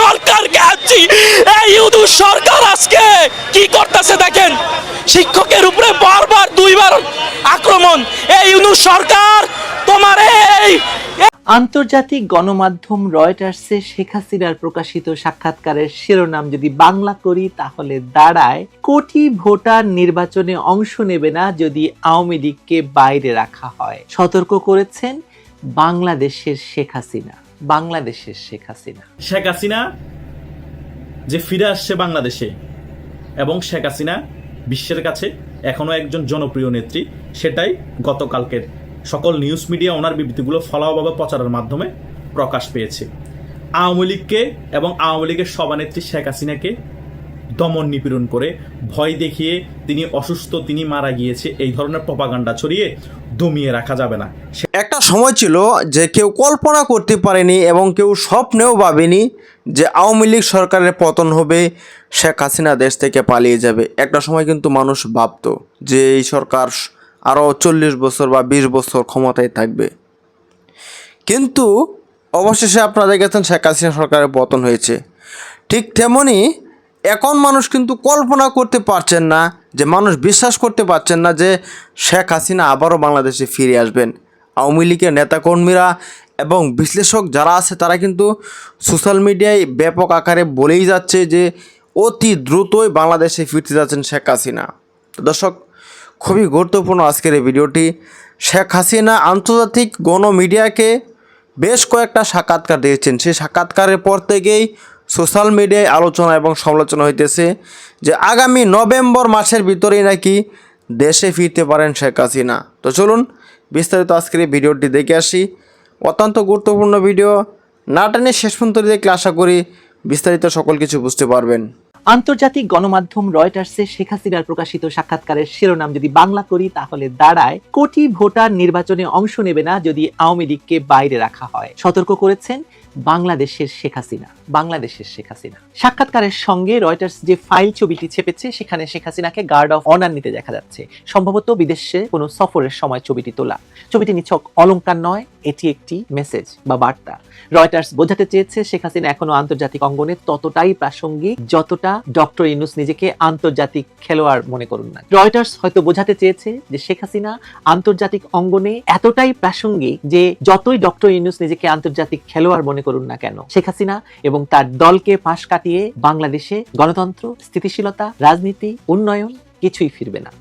সরকারকে এই ইউনুস সরকার আজকে কি করতেছে দেখেন? শিক্ষকের উপরে বারবার দুইবার আক্রমণ। এই সরকার, তোমার এই আন্তর্জাতিক গণমাধ্যম রয়টার্সে শেখ হাসিনার প্রকাশিত সাক্ষাৎকারের শিরোনাম যদি বাংলা করি, তাহলে দাঁড়ায়, কোটি ভোটার নির্বাচনে অংশ নেবে না যদি আওয়ামী লীগকে বাইরে রাখা হয়। সতর্ক করেছেন বাংলাদেশের শেখ হাসিনা। বাংলাদেশের শেখ হাসিনা। শেখ হাসিনা যে ফিরে আসছে বাংলাদেশে এবং শেখ হাসিনা বিশ্বের কাছে এখনও একজন জনপ্রিয় নেত্রী, সেটাই গতকালকের সকল নিউজ মিডিয়া ওনার বিবৃতিগুলো ফলাওভাবে প্রচারের মাধ্যমে প্রকাশ পেয়েছে। আওয়ামী লীগকে এবং আওয়ামী লীগের সভানেত্রী শেখ হাসিনাকে দমন নিপীড়ন করে ভয় দেখিয়ে তিনি অসুস্থ, তিনি মারা গিয়েছে, এই ধরনের প্রপাগান্ডা ছড়িয়ে দমিয়ে রাখা যাবে না। একটা সময় ছিল যে কেউ কল্পনা করতে পারেনি এবং কেউ স্বপ্নেও ভাবেনি যে আওয়ামী লীগ সরকারের পতন হবে, শেখ হাসিনা দেশ থেকে পালিয়ে যাবে। একটা সময় কিন্তু মানুষ ভাবতো যে এই সরকার আরও চল্লিশ বছর বা বিশ বছর ক্ষমতায় থাকবে। কিন্তু অবশেষে আপনারা দেখেছেন শেখ হাসিনা সরকারের পতন হয়েছে। ঠিক তেমনই এখন মানুষ কিন্তু কল্পনা করতে পারছেন না, যে মানুষ বিশ্বাস করতে পারছেন না যে শেখ হাসিনা আবারও বাংলাদেশে ফিরে আসবেন। আওয়ামী লীগের নেতাকর্মীরা এবং বিশ্লেষক যারা আছে, তারা কিন্তু সোশ্যাল মিডিয়ায় ব্যাপক আকারে বলেই যাচ্ছে যে অতি দ্রুতই বাংলাদেশে ফিরতে যাচ্ছেন শেখ হাসিনা। দর্শক, খুবই গুরুত্বপূর্ণ আজকের এই ভিডিওটি। শেখ হাসিনা আন্তর্জাতিক গণমিডিয়াকে বেশ কয়েকটা সাক্ষাৎকার দিয়েছেন। সেই সাক্ষাৎকারের পর থেকেই সোশ্যাল মিডিয়ায় আলোচনা এবং সমালোচনা হইতেছে যে আগামী নভেম্বর মাসের ভিতরেই নাকি দেশে ফিরতে পারেন শেখ হাসিনা। তো চলুন বিস্তারিত আজকের ভিডিওটি দেখে আসি। অত্যন্ত গুরুত্বপূর্ণ ভিডিও। না টেনে শেষ পর্যন্ত দেখলে আশা করি বিস্তারিত সকল কিছু বুঝতে পারবেন। আন্তর্জাতিক গণমাধ্যম রয়টার্সে শেখ হাসিনার প্রকাশিত সাক্ষাৎকারের শিরোনাম যদি বাংলা করি, তাহলে দাঁড়ায় কোটি ভোটার নির্বাচনে অংশ নেবে না যদি আওয়ামী লীগকে বাইরে রাখা হয়। সতর্ক করেছেন বাংলাদেশের শেখ হাসিনা, বাংলাদেশের শেখ হাসিনা। সাক্ষাৎকারের সঙ্গে রয়টার্স যে ফাইল ছবিটি ছেপেছে, সেখানে শেখ হাসিনাকে গার্ড অফ অনার নিতে দেখা যাচ্ছে। সম্ভবত বিদেশে কোনো সফরের সময় ছবিটি তোলা। ছবিটি নিছক অলংকার নয়, এটি একটি মেসেজ বা বার্তা। রয়টার্স বোঝাতে চেয়েছে, শেখ হাসিনা এখনও আন্তর্জাতিক অঙ্গনে ততটাই প্রাসঙ্গিক যতটা ডক্টর ইনুস নিজেকে আন্তর্জাতিক খেলোয়াড় মনে করুন না। রয়টার্স হয়তো বোঝাতে চেয়েছে যে শেখ হাসিনা আন্তর্জাতিক অঙ্গনে এতটাই প্রাসঙ্গিক যে যতই ডক্টর ইনুস নিজেকে আন্তর্জাতিক খেলোয়াড় মনে করুন না কেন। শেখ হাসিনা এবং তার দলকে পাশ কাটিয়ে বাংলাদেশে গণতন্ত্র, স্থিতিশীলতা, রাজনীতি, উন্নয়ন কিছুই ফিরবে না।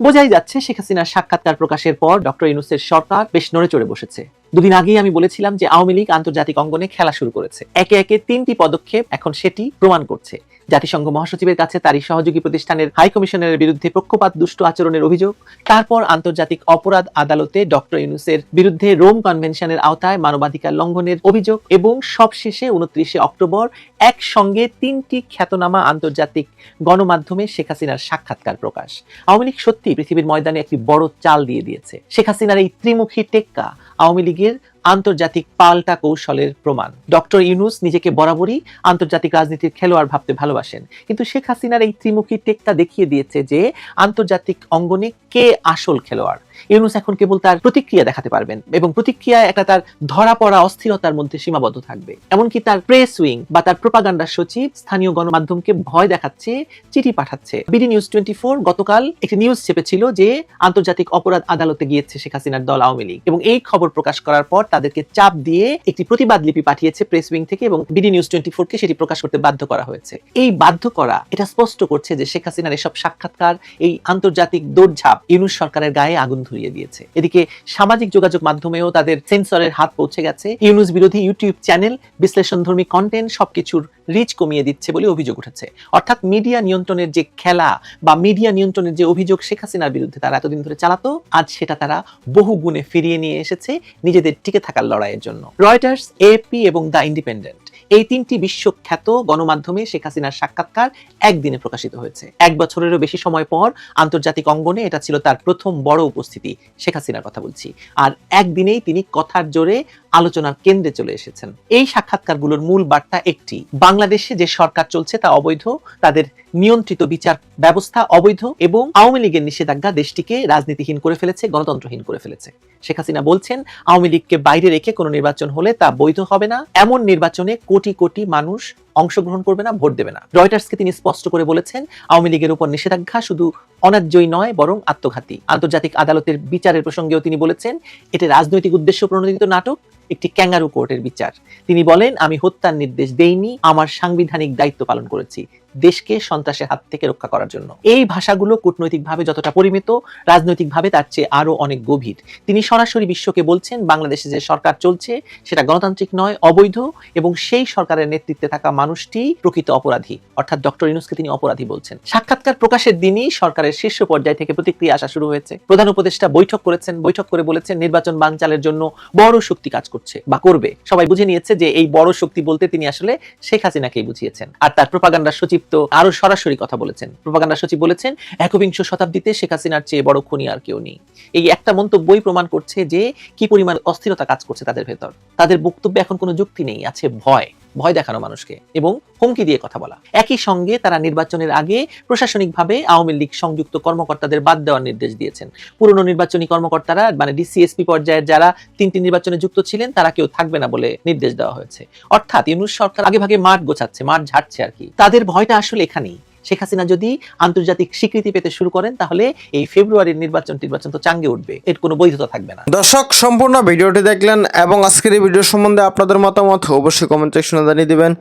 বোঝাই যাচ্ছে শেখ হাসিনার সাক্ষাৎকার প্রকাশের পর ডক্টর ইনুসের সরকার বেশ নড়ে চড়ে বসেছে। দুদিন আগেই আমি বলেছিলাম যে আওয়ামী লীগ আন্তর্জাতিক অঙ্গনে খেলা শুরু করেছে। একে একে তিনটি পদক্ষেপ এখন সেটি প্রমাণ করছে। জাতিসংঘ মহাসচিবের কাছে তারই সহযোগী প্রতিষ্ঠানের হাই কমিশনারের বিরুদ্ধে পক্ষপাত, দুষ্ট আচরণের অভিযোগ, তারপর আন্তর্জাতিক অপরাধ আদালতে ডক্টর ইউনুসের বিরুদ্ধে রোম কনভেনশনের আওতায় মানবাধিকার লঙ্ঘনের অভিযোগ এবং সবশেষে উনত্রিশে অক্টোবর একসঙ্গে তিনটি খ্যাতনামা আন্তর্জাতিক গণমাধ্যমে শেখ হাসিনার সাক্ষাৎকার প্রকাশ। আওয়ামী লীগ সত্যি পৃথিবীর ময়দানে একটি বড় চাল দিয়ে দিয়েছে। শেখ হাসিনার এই ত্রিমুখী টেক্কা আওয়ামী লীগের আন্তর্জাতিক পাল্টা কৌশলের প্রমাণ। ডক্টর ইউনুস নিজেকে বরাবরই আন্তর্জাতিক রাজনীতির খেলোয়াড় ভাবতে ভালোবাসেন। কিন্তু শেখ হাসিনার এই ত্রিমুখী টেকটা দেখিয়ে দিয়েছে যে, আন্তর্জাতিক অঙ্গনে কে আসল খেলোয়াড়? ইউনুস এখন কেবল তার প্রতিক্রিয়া দেখাতে পারবেন এবং প্রতিক্রিয়া একটা তার ধরা পড়া অস্থিরতার মধ্যে সীমাবদ্ধ থাকবে। এমনকি তার প্রেস উইং বা তার প্রোপাগান্ডার সচিব স্থানীয় গণমাধ্যমকে ভয় দেখাচ্ছে, চিঠি পাঠাচ্ছে। বিডি নিউজ টোয়েন্টি ফোর গতকাল একটি নিউজ চেপেছিল যে, আন্তর্জাতিক অপরাধ আদালতে গিয়েছে শেখ হাসিনার দল আওয়ামী লীগ এবং এই খবর প্রকাশ করার পর তাদেরকে চাপ দিয়ে একটি প্রতিবাদ লিপি পাঠিয়েছে প্রেস উইং থেকে এবং বিডি নিউজ টোয়েন্টি ফোর কে সেটি প্রকাশ করতে বাধ্য করা হয়েছে। এই বাধ্য করা, এটা স্পষ্ট করছে যে শেখ হাসিনার এসব সাক্ষাৎকার, এই আন্তর্জাতিক দৌড়ঝাঁপ ইউনুস সরকারের গায়ে আগুন ধরিয়ে দিয়েছে। এদিকে সামাজিক যোগাযোগ মাধ্যমেও তাদের সেন্সরের হাত পৌঁছে গেছে। ইউনুস বিরোধী ইউটিউব চ্যানেল বিশ্লেষণধর্মী কন্টেন্ট সবকিছুর রিচ কমিয়ে দিচ্ছে বলে অভিযোগ উঠেছে। অর্থাৎ মিডিয়া নিয়ন্ত্রণের যে খেলা বা মিডিয়া নিয়ন্ত্রণের যে অভিযোগ শেখ হাসিনার বিরুদ্ধে তারা এতদিন ধরে চালাতো, আজ সেটা তারা বহু গুণে ফিরিয়ে নিয়ে এসেছে নিজেদের টিকে থাকার লড়াইয়ের জন্য। রয়টার্স এপি এবং দ্য ইন্ডিপেন্ডেন্ট এই তিনটি বিশ্বখ্যাত গণমাধ্যমে শেখ হাসিনার সাক্ষাৎকার একদিনে প্রকাশিত হয়েছে। এক বছরেরও বেশি সময় পর আন্তর্জাতিক অঙ্গনে এটা ছিল তার প্রথম বড় উপস্থিতি, শেখ হাসিনার কথা বলছি। আর একদিনেই তিনি কথার জোরে আলোচনার কেন্দ্রে চলে এসেছেন। এই সাক্ষাৎকারগুলোর মূল বার্তা একটি, বাংলাদেশে যে সরকার চলছে তা অবৈধ, তাদের নিয়ন্ত্রিত বিচার ব্যবস্থা অবৈধ এবং আওয়ামী লীগের নিষেধাজ্ঞা দেশটিকে রাজনীতিহীন করে ফেলেছে, গণতন্ত্রহীন করে ফেলেছে। শেখ হাসিনা বলছেন, আওয়ামী লীগকে বাইরে রেখে কোনো নির্বাচন হলে তা বৈধ হবে না। এমন নির্বাচনে কোটি কোটি মানুষ অংশগ্রহণ করবে না, ভোট দেবে না। রয়টার্সকে তিনি স্পষ্ট করে বলেছেন, আওয়ামী লীগের উপর নিষেধাজ্ঞা শুধু অন্যায্যই নয়, বরং আত্মঘাতী। আন্তর্জাতিক আদালতের বিচারের প্রসঙ্গেও তিনি বলেছেন, এটা রাজনৈতিক উদ্দেশ্য প্রণোদিত নাটক, একটি ক্যাঙ্গারু কোর্টের বিচার। তিনি বলেন, আমি হত্যার নির্দেশ দেইনি, আমার সাংবিধানিক দায়িত্ব পালন করেছি। দেশকে সন্ত্রাসের হাত থেকে রক্ষা করার জন্য। এই ভাষাগুলো কূটনৈতিকভাবে যতটা পরিমিত, রাজনৈতিকভাবে তার চেয়ে আরও অনেক গভীর। তিনি সরাসরি বিশ্বকে বলছেন, বাংলাদেশে যে সরকার চলছে, সেটা গণতান্ত্রিক নয়, অবৈধ, এবং সেই সরকারের নেতৃত্বে থাকা মানুষটি প্রকৃত অপরাধী। অর্থাৎ ডক্টর ইনুসকে তিনি অপরাধী বলছেন। সাক্ষাৎকার প্রকাশের দিনই সরকারের শীর্ষ পর্যায় থেকে প্রতিক্রিয়া আসা শুরু হয়েছে। প্রধান উপদেষ্টা বৈঠক করেছেন, বৈঠক করে বলেছেন, নির্বাচন বানচালের জন্য বড় শক্তি কাজ করছে বা করবে। সবাই বুঝে নিয়েছে যে এই বড় শক্তি বলতে তিনি আসলে শেখ হাসিনাকেই বুঝিয়েছেন। আর তার প্রপাগান্ডার সচিব তো আরও সরাসরি কথা বলেছেন। প্রপাগান্ডার সচিব বলেছেন, একবিংশ শতাব্দীতে শেখ হাসিনার চেয়ে বড় খুনি আর কেউ নেই। এই একটা মন্তব্যই প্রমাণ করছে যে কি পরিমাণ অস্থিরতা কাজ করছে তাদের ভেতর। তাদের বক্তব্যে এখন কোনো যুক্তি নেই, আছে ভয়। ভয় দেখানো মানুষকে এবং হুমকি দিয়ে কথা বলা। একই সঙ্গে তারা নির্বাচনের আগে প্রশাসনিকভাবে আওয়ামী লীগ সংযুক্ত কর্মকর্তাদের বাদ দেওয়ার নির্দেশ দিয়েছেন। পুরনো নির্বাচনী কর্মকর্তারা মানে ডিসিএসপি পর্যায়ের যারা তিনটি নির্বাচনে যুক্ত ছিলেন, তারা কেউ থাকবে না বলে নির্দেশ দেওয়া হয়েছে। অর্থাৎ ইউনুস সরকার আগে ভাগে মাঠ গোছাচ্ছে, মাঠ ঝাড়ছে আর কি। তাদের ভয়টা আসলে এখানেই। শেখ হাসিনা যদি আন্তর্জাতিক স্বীকৃতি পেতে শুরু করেন, তাহলে এই ফেব্রুয়ারির নির্বাচন নির্বাচন তো চাঙ্গে উঠবে। এর কোনো বৈধতা থাকবে না। দর্শক, সম্পূর্ণ ভিডিওটি দেখলেন এবং আজকের এই ভিডিও সম্বন্ধে আপনাদের মতামত অবশ্যই কমেন্ট সেকশনে জানিয়ে দেবেন।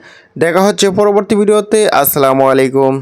দেখা হচ্ছে পরবর্তী ভিডিওতে। আসসালামু আলাইকুম।